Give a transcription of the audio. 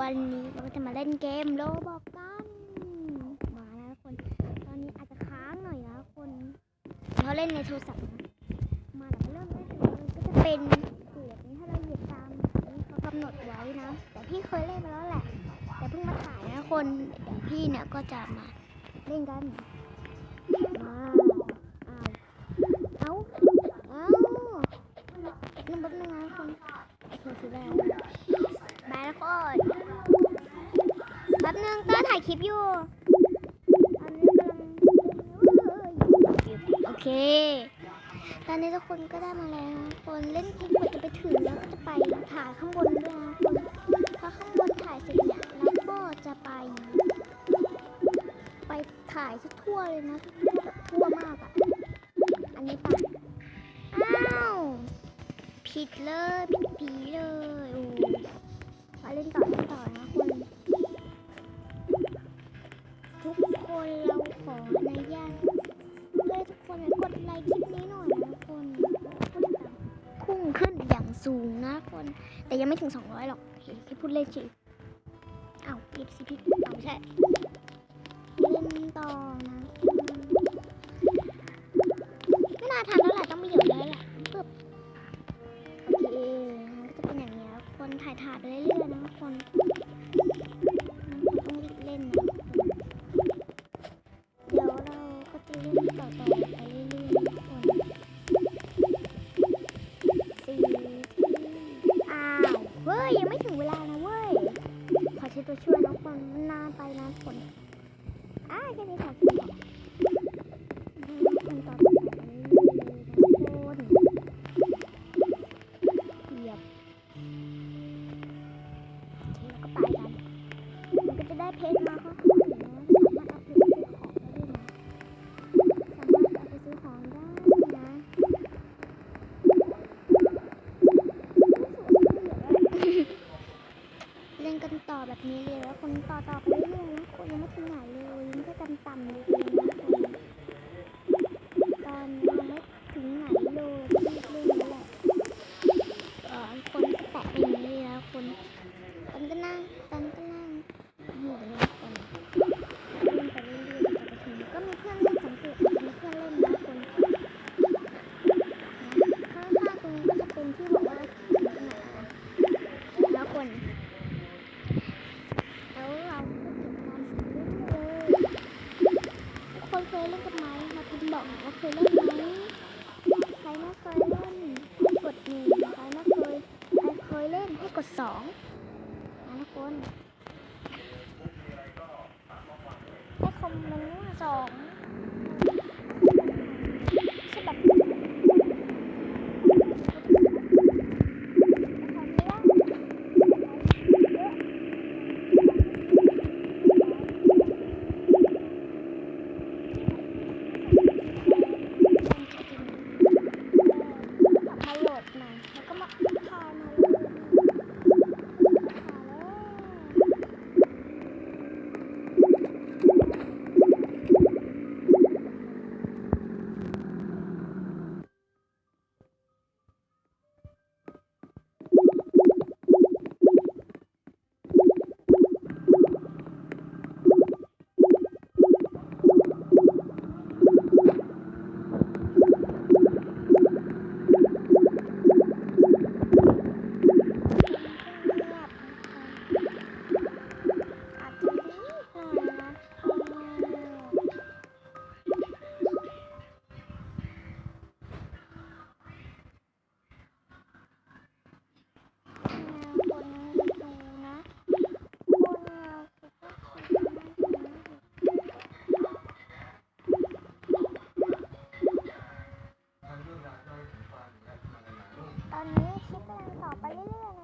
วันนี้เราจะมาเล่นเกมโลบอกกันมานะทุกคน ตอนนี้อาจจะค้างหน่อยนะคนเราเล่นในโทรศัพท์นะมาเราเริ่มเล่นก็จะเป็นเกียรนี้ถ้าเราเหยียบตามที่เขากำหนดไว้นะแต่พี่เคยเล่นมาแล้วแหละ แต่เพิ่งมาถ่ายนะคนเดี๋ยวพี่เนี่ยก็จะมาเล่นกันมาเอาเอาเอานึงแป๊บนึงนะทุกคนโอเคคือ แล้วบายแล้วคนแป๊บนึงเตอร์ถ่ายคลิปอยู่โอเค ตอนนี้ทุกคนก็ได้มาแล้วคนเล่นคลิปกว่าจะไปถึงแล้วก็จะไปถ่ายข้างบนด้วยนะคนพอข้างบนถ่ายเสร็จเนี่ยแล้วก็จะไป ไปถ่ายทั่วเลยนะทั่วมากอะ อันนี้ปะอ้าวผิดเลยผิดผีเลยโอ้ มาเล่นต่อเล่นต่อนะคุณทุกคนเราขออนุญาตเลยทุกคนกดไลค์คลิปนี้หน่อยนะทุกคนพุ่งขึ้นอย่างสูงนะคน แต่ยังไม่ถึง 200 หรอกเฮ้ยแค่พูดเล่นเฉยอ้าวรีบสิพี่เอาไม่ใช่ คนถ่ายถ่าดไปเรื่อยๆนะคนต้องรีบเล่นนะเดี๋ยวเราก็จะเล่นต่อๆไปเรื่อยๆนะคนสี่อ้าวเฮ้ยยังไม่ถึงเวลานะเว้ยขอใช้ตัวช่วยนะคนมันนานไปนะคนอ้าแค่นี้ถ่ายคลิ กันต่อแบบนี้เลยแล้วคนต่อต่อไปเรื่อยๆนะคนยังไม่ถึงไหนเลยยังแค่ต่ำเลยนะ องนะทุกคนให้คอมเมนต์ว่าสอง คลิปกันต่อไปเรื่อยๆนะ